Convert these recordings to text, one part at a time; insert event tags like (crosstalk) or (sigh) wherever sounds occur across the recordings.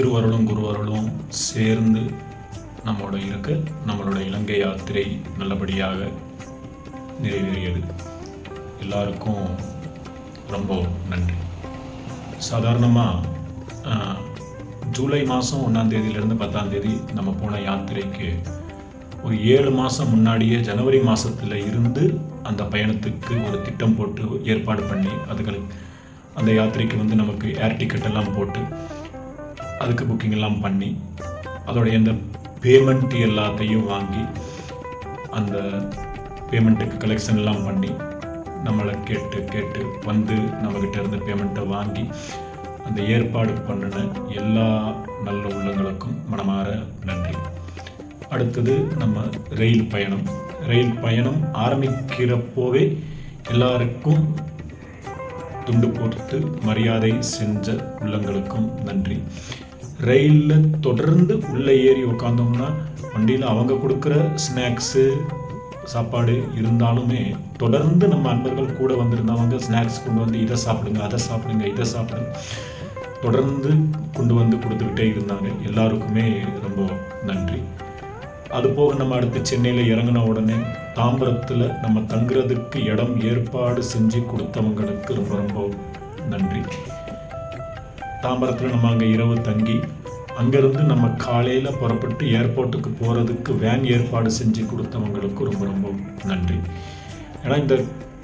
திருவருளும் குருவருளும் சேர்ந்து நம்மோட இருக்க நம்மளோட இலங்கை யாத்திரை நல்லபடியாக நிறைவேறியது. எல்லாருக்கும் ரொம்ப நன்றி. சாதாரணமாக ஜூலை மாதம் ஒன்றாம் தேதியிலேருந்து பத்தாம் தேதி நம்ம போன யாத்திரைக்கு ஒரு ஏழு மாதம் முன்னாடியே ஜனவரி மாதத்தில் இருந்து அந்த பயணத்துக்கு ஒரு திட்டம் போட்டு ஏற்பாடு பண்ணி அதுகள் அந்த யாத்திரைக்கு வந்து நமக்கு ஏர் டிக்கெட் எல்லாம் போட்டு அதுக்கு புக்கிங் எல்லாம் பண்ணி அதோடைய அந்த பேமெண்ட் எல்லாத்தையும் வாங்கி அந்த பேமெண்ட்டுக்கு கலெக்ஷன் எல்லாம் பண்ணி நம்மளை கேட்டு கேட்டு வந்து நம்மக்கிட்ட இருந்த பேமெண்ட்டை வாங்கி அந்த ஏற்பாடு பண்ணின எல்லா நல்ல உள்ளங்களுக்கும் மனமாற நன்றி. அடுத்தது நம்ம ரயில் பயணம். ரயில் பயணம் ஆரம்பிக்கிறப்போவே எல்லாருக்கும் துண்டு போட்டு மரியாதை செஞ்ச உள்ளங்களுக்கும் நன்றி. ரயிலில் தொடர்ந்து உள்ளே ஏறி உட்காந்தோம்னா வண்டியில் அவங்க கொடுக்குற ஸ்நாக்ஸு சாப்பாடு இருந்தாலுமே தொடர்ந்து நம்ம அன்பர்கள் கூட வந்திருந்தவங்க ஸ்நாக்ஸ் கொண்டு வந்து இதை சாப்பிடுங்க அதை சாப்பிடுங்க இதை சாப்பிடுங்க. தொடர்ந்து கொண்டு வந்து கொடுத்துக்கிட்டே இருந்தாங்க. எல்லாருக்குமே ரொம்ப நன்றி. அதுபோக நம்ம அடுத்து சென்னையில் இறங்கின உடனே தாம்பரத்தில் நம்ம தங்குறதுக்கு இடம் ஏற்பாடு செஞ்சு கொடுத்தவங்களுக்கு ரொம்ப ரொம்ப நன்றி. தாம்பரத்தில் நம்ம அங்கே இரவு தங்கி அங்கேருந்து நம்ம காலையில் புறப்பட்டு ஏர்போர்ட்டுக்கு போகிறதுக்கு வேன் ஏற்பாடு செஞ்சு கொடுத்தவங்களுக்கு ரொம்ப ரொம்ப நன்றி. ஏன்னா இந்த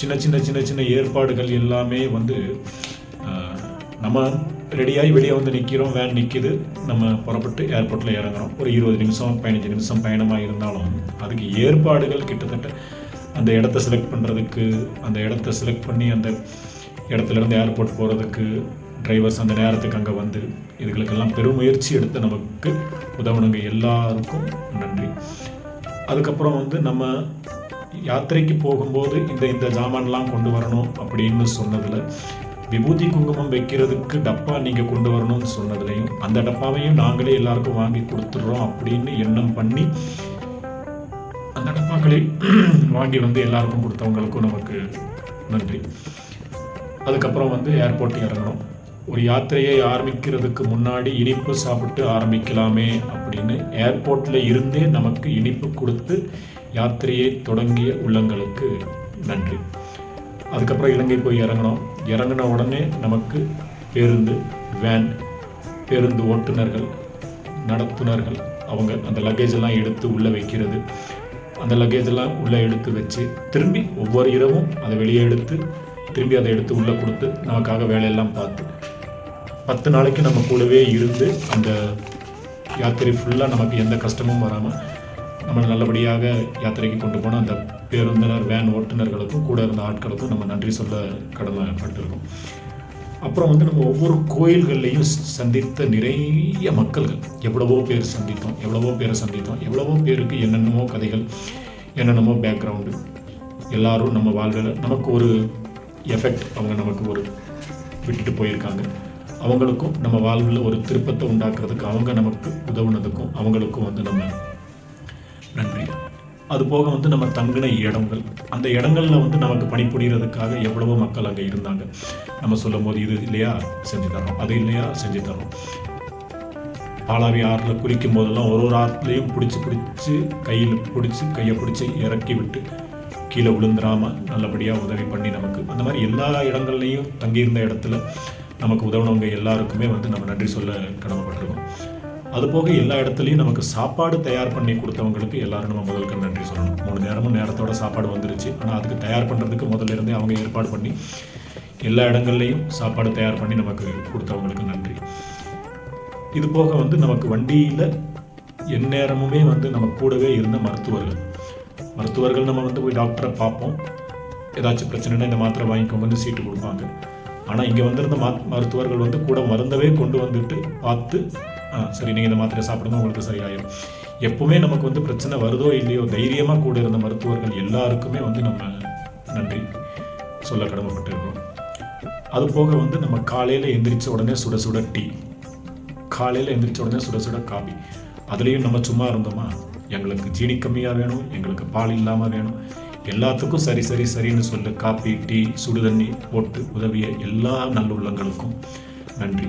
சின்ன சின்ன சின்ன சின்ன ஏற்பாடுகள் எல்லாமே வந்து நம்ம ரெடியாகி வெளியே வந்து நிற்கிறோம் வேன் நிற்கிது நம்ம புறப்பட்டு ஏர்போர்ட்டில் இறங்குறோம். ஒரு இருபது நிமிஷம் பதினஞ்சு நிமிஷம் பயணமாக இருந்தாலும் அதுக்கு ஏற்பாடுகள் கிட்டத்தட்ட அந்த இடத்த செலக்ட் பண்ணுறதுக்கு அந்த இடத்த செலக்ட் பண்ணி அந்த இடத்துல இருந்து ஏர்போர்ட் போகிறதுக்கு டிரைவர்ஸ் அந்த நேரத்துக்கு அங்கே வந்து இதுகளுக்கெல்லாம் பெருமுயற்சி எடுத்து நமக்கு உதவுனங்க எல்லாருக்கும் நன்றி. அதுக்கப்புறம் வந்து நம்ம யாத்திரைக்கு போகும்போது இந்த இந்த ஜாமான்லாம் கொண்டு வரணும் அப்படின்னு சொன்னதில் விபூதி குங்குமம் வைக்கிறதுக்கு டப்பா நீங்கள் கொண்டு வரணும்னு சொன்னதுலையும் அந்த டப்பாவையும் நாங்களே எல்லாருக்கும் வாங்கி கொடுத்துட்றோம் அப்படின்னு எண்ணம் பண்ணி அந்த டப்பாக்களை (clears throat) வாங்கி வந்து எல்லாருக்கும் கொடுத்தவங்களுக்கும் நமக்கு நன்றி. அதுக்கப்புறம் வந்து ஏர்போர்ட் இறங்கணும். ஒரு யாத்திரையை ஆரம்பிக்கிறதுக்கு முன்னாடி இனிப்பு சாப்பிட்டு ஆரம்பிக்கலாமே அப்படின்னு ஏர்போர்ட்டில் இருந்தே நமக்கு இனிப்பு கொடுத்து யாத்திரையை தொடங்கிய உள்ளங்களுக்கு நன்றி. அதுக்கப்புறம் இலங்கை போய் இறங்கினோம். இறங்கின உடனே நமக்கு பேருந்து வேன் பேருந்து ஓட்டுநர்கள் நடத்துனர்கள் அவங்க அந்த லக்கேஜ் எல்லாம் எடுத்து உள்ளே வைக்கிறது. அந்த லக்கேஜ் எல்லாம் உள்ளே எடுத்து வச்சு திரும்பி ஒவ்வொரு இரவும் அதை வெளியே எடுத்து திரும்பி அதை எடுத்து உள்ளே கொடுத்து நமக்காக வேலையெல்லாம் பார்த்து பத்து நாளைக்கு நம்ம கூடவே இருந்து அந்த யாத்திரை ஃபுல்லாக நமக்கு எந்த கஷ்டமும் வராமல் நம்ம நல்லபடியாக யாத்திரைக்கு கொண்டு போன அந்த பேருந்தினர் வேன் ஓட்டுநர்களுக்கும் கூட இருந்த ஆட்களுக்கும் நம்ம நன்றி சொல்ல கடமைப்பட்டிருக்கோம். அப்புறம் வந்து நம்ம ஒவ்வொரு கோயில்கள்லையும் சந்தித்த நிறைய மக்கள்கள். எவ்வளவோ பேர் சந்தித்தோம் எவ்வளவோ பேரை சந்தித்தோம் எவ்வளவோ பேருக்கு என்னென்னமோ கதைகள் என்னென்னமோ பேக்ரவுண்டு எல்லாரும் நம்ம வாழ்வில் நமக்கு ஒரு எஃபெக்ட் அவங்க நமக்கு ஒரு விட்டுட்டு போயிருக்காங்க. அவங்களுக்கும் நம்ம வாழ்வில் ஒரு திருப்பத்தை உண்டாக்குறதுக்கு அவங்க நமக்கு உதவுனதுக்கும் அவங்களுக்கும் வந்து நம்ம நன்றி. அது போக வந்து நம்ம தங்கின இடங்கள். அந்த இடங்களில் வந்து நமக்கு பணிபுரியறதுக்காக எவ்வளவோ மக்கள் அங்கே இருந்தாங்க. நம்ம சொல்லும் போது இது இல்லையா? செஞ்சு தரோம் அது இல்லையா? செஞ்சு தரோம் பாலாவி ஆறில் குளிக்கும் போதெல்லாம் ஒரு ஒரு ஆற்றுலையும் பிடிச்சி பிடிச்சி கையில் பிடிச்சி கையை பிடிச்சி இறக்கி விட்டு கீழே விழுந்துடாமல் நல்லபடியாக உதவி பண்ணி நமக்கு அந்த மாதிரி எல்லா இடங்கள்லையும் தங்கியிருந்த இடத்துல நமக்கு உதவுனவங்க எல்லாருக்குமே வந்து நம்ம நன்றி சொல்ல கடமைப்பட்டிருக்கோம். அதுபோக எல்லா இடத்துலையும் நமக்கு சாப்பாடு தயார் பண்ணி கொடுத்தவங்களுக்கு எல்லாரும் நம்ம முதலுக்கு நன்றி சொல்லணும். மூணு நேரமும் நேரத்தோட சாப்பாடு வந்துருச்சு. ஆனால் அதுக்கு தயார் பண்ணுறதுக்கு முதல்ல இருந்தே அவங்க ஏற்பாடு பண்ணி எல்லா இடங்கள்லையும் சாப்பாடு தயார் பண்ணி நமக்கு கொடுத்தவங்களுக்கு நன்றி. இது போக வந்து நமக்கு வண்டியில் எந்நேரமுமே வந்து நம்ம கூடவே இருந்த மருத்துவர்கள். மருத்துவர்கள் நம்ம வந்து போய் டாக்டரை பார்ப்போம். ஏதாச்சும் பிரச்சனைனா இந்த மாத்திரை வாங்கிக்கோங்கன்னு சீட்டு கொடுப்பாங்க. ஆனால் இங்கே வந்திருந்த மா மருத்துவர்கள் வந்து கூட மருந்தவே கொண்டு வந்துட்டு பார்த்து ஆ சரி நீங்கள் இந்த மாத்திரை சாப்பிடுங்க உங்களுக்கு சரியாயிடும் எப்பவுமே நமக்கு வந்து பிரச்சனை வருதோ இல்லையோ தைரியமாக கூட இருந்த மருத்துவர்கள் எல்லாருக்குமே வந்து நம்ம நன்றி சொல்ல கடமைப்பட்டிருக்கோம் அது போக வந்து நம்ம காலையில் எந்திரிச்ச உடனே சுட சுட டீ. காலையில் எந்திரிச்ச உடனே சுட சுட காபி. அதுலேயும் நம்ம சும்மா இருந்தோமா? எங்களுக்கு ஜீனி கம்மியாக வேணும் எங்களுக்கு பால் இல்லாமல் வேணும். எல்லாத்துக்கும் சரி சரி சரின்னு சொல்லு. காப்பி டீ சுடு தண்ணி போட்டு உதவிய எல்லா நல்லுள்ளங்களுக்கும் நன்றி.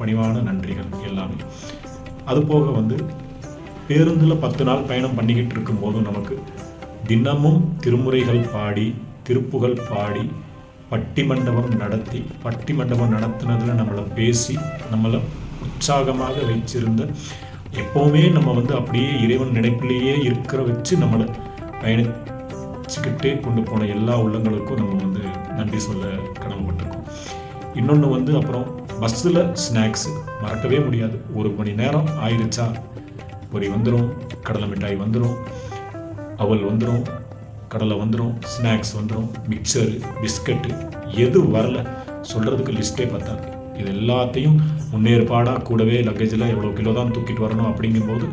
பணிவான நன்றிகள் எல்லாமே. அதுபோக வந்து பேருந்தில் பத்து நாள் பயணம் பண்ணிக்கிட்டு இருக்கும்போதும் நமக்கு தினமும் திருமுறைகள் பாடி திருப்புகள் பாடி பட்டி மண்டபம் நடத்தி பட்டி மண்டபம் நடத்தினதில் நம்மளை பேசி நம்மளை உற்சாகமாக வைச்சிருந்த எப்போவுமே நம்ம வந்து அப்படியே இறைவன் நினைப்பிலேயே இருக்கிற வச்சு நம்மளை பயணி வச்சுக்கிட்டே கொண்டு போன எல்லா உள்ளங்களுக்கும் நம்ம வந்து நன்றி சொல்ல கடமைப்பட்டிருக்கோம். இன்னொன்று வந்து அப்புறம் பஸ்ஸில் ஸ்நாக்ஸு மறக்கவே முடியாது. ஒரு மணி நேரம் ஆயிடுச்சா பொரி வந்துடும் கடலை மிட்டாய் வந்துடும் அவல் வந்துடும் கடலை வந்துடும் ஸ்நாக்ஸ் வந்துடும் மிக்சரு பிஸ்கட்டு எது வரல சொல்கிறதுக்கு லிஸ்ட்டே பார்த்தாங்க இது எல்லாத்தையும் முன்னேற்பாடாக கூடவே லக்கேஜில் எவ்வளோ கிலோ தான் தூக்கிட்டு வரணும் அப்படிங்கும்போது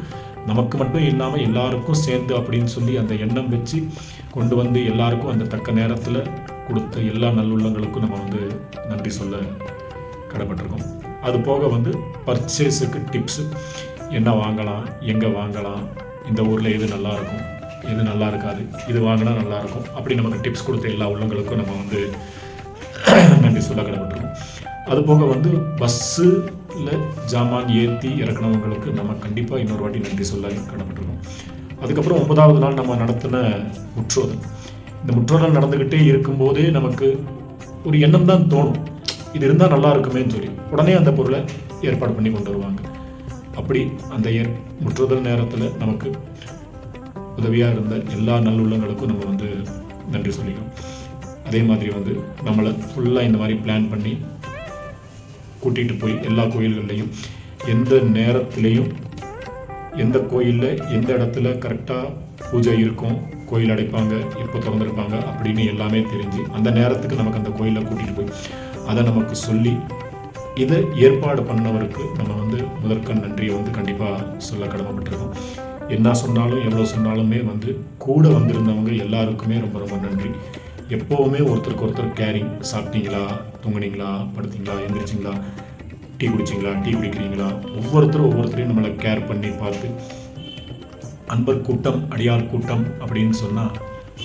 நமக்கு மட்டும் இல்லாமல் எல்லாருக்கும் சேர்ந்து அப்படின்னு சொல்லி அந்த எண்ணம் வச்சு கொண்டு வந்து எல்லாருக்கும் அந்த தக்க நேரத்தில் கொடுத்த எல்லா நல்லுள்ளங்களுக்கும் நம்ம வந்து நன்றி சொல்ல கடப்பட்டிருக்கோம் அது போக வந்து பர்ச்சேஸுக்கு டிப்ஸு என்ன வாங்கலாம் எங்கே வாங்கலாம் இந்த ஊரில் எது நல்லாயிருக்கும் எது நல்லா இருக்காது இது வாங்கினா நல்லாயிருக்கும் அப்படி நமக்கு டிப்ஸ் கொடுத்த எல்லா உள்ளங்களுக்கும் நம்ம வந்து நன்றி சொல்ல கடப்பட்டிருக்கோம் அது போக வந்து இல்லை ஜாமான் ஏற்றி இறக்குனவங்களுக்கு நம்ம கண்டிப்பாக இன்னொரு வாட்டி நன்றி சொல்ல கடமைப்பட்டிருக்கோம் அதுக்கப்புறம் ஒன்பதாவது நாள் நம்ம நடத்தின முற்றோதல். இந்த முற்றோதல் நடந்துக்கிட்டே இருக்கும்போதே நமக்கு ஒரு எண்ணம் தான் தோணும். இது இருந்தால் நல்லா இருக்குமேன்னு சொல்லி. உடனே அந்த பொருளை ஏற்பாடு பண்ணி கொண்டு வருவாங்க. அப்படி அந்த ஏற் முற்றுதல் நேரத்தில் நமக்கு உதவியாக இருந்த எல்லா நல்லுள்ளங்களுக்கும் நம்ம வந்து நன்றி சொல்லிக்கிறோம். அதே மாதிரி வந்து நம்மளை ஃபுல்லாக இந்த மாதிரி பிளான் பண்ணி கூட்டிகிட்டு போய் எல்லா கோயில்கள்லையும் எந்த நேரத்துலையும் எந்த கோயிலில் எந்த இடத்துல கரெக்டாக பூஜை இருக்கும் கோயில் அடைப்பாங்க எப்போ திறந்துருப்பாங்க அப்படின்னு எல்லாமே தெரிஞ்சு அந்த நேரத்துக்கு நமக்கு அந்த கோயிலை கூட்டிகிட்டு போய் அதை நமக்கு சொல்லி இதை ஏற்பாடு பண்ணவருக்கு நம்ம வந்து முதற்கண் நன்றியை வந்து கண்டிப்பாக சொல்ல கடமைப்பட்டிருக்கோம். என்ன சொன்னாலும் எவ்வளோ சொன்னாலுமே வந்து கூட வந்திருந்தவங்க எல்லாருக்குமே ரொம்ப ரொம்ப நன்றி. எப்போவுமே ஒருத்தருக்கு ஒருத்தர் கேரிங் சாப்பிட்டீங்களா தூங்குனீங்களா படுத்தீங்களா எழுந்திரிச்சிங்களா டீ குடிச்சிங்களா டீ குடிக்கிறீங்களா? ஒவ்வொருத்தரும் ஒவ்வொருத்தரையும் நம்மளை கேர் பண்ணி பார்த்து அன்பர் கூட்டம் அடியார் கூட்டம் அப்படின்னு சொன்னால்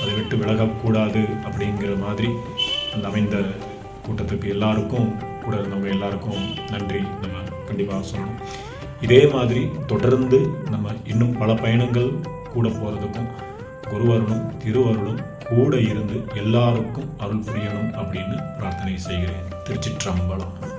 அதை விட்டு விலகக்கூடாது அப்படிங்கிற மாதிரி அந்த அமைந்த கூட்டத்துக்கு எல்லாருக்கும் கூட இருந்தவங்க எல்லாருக்கும் நன்றி நம்ம கண்டிப்பாக சொல்லணும். இதே மாதிரி தொடர்ந்து நம்ம இன்னும் பல பயணங்கள் கூட போகிறதுக்கும் குருவருளும் திருவருளும் கூட இருந்து எல்லாருக்கும் அருள் புரியணும் அப்படின்னு பிரார்த்தனை செய்கிறேன். திருச்சிற்றம்பலம்.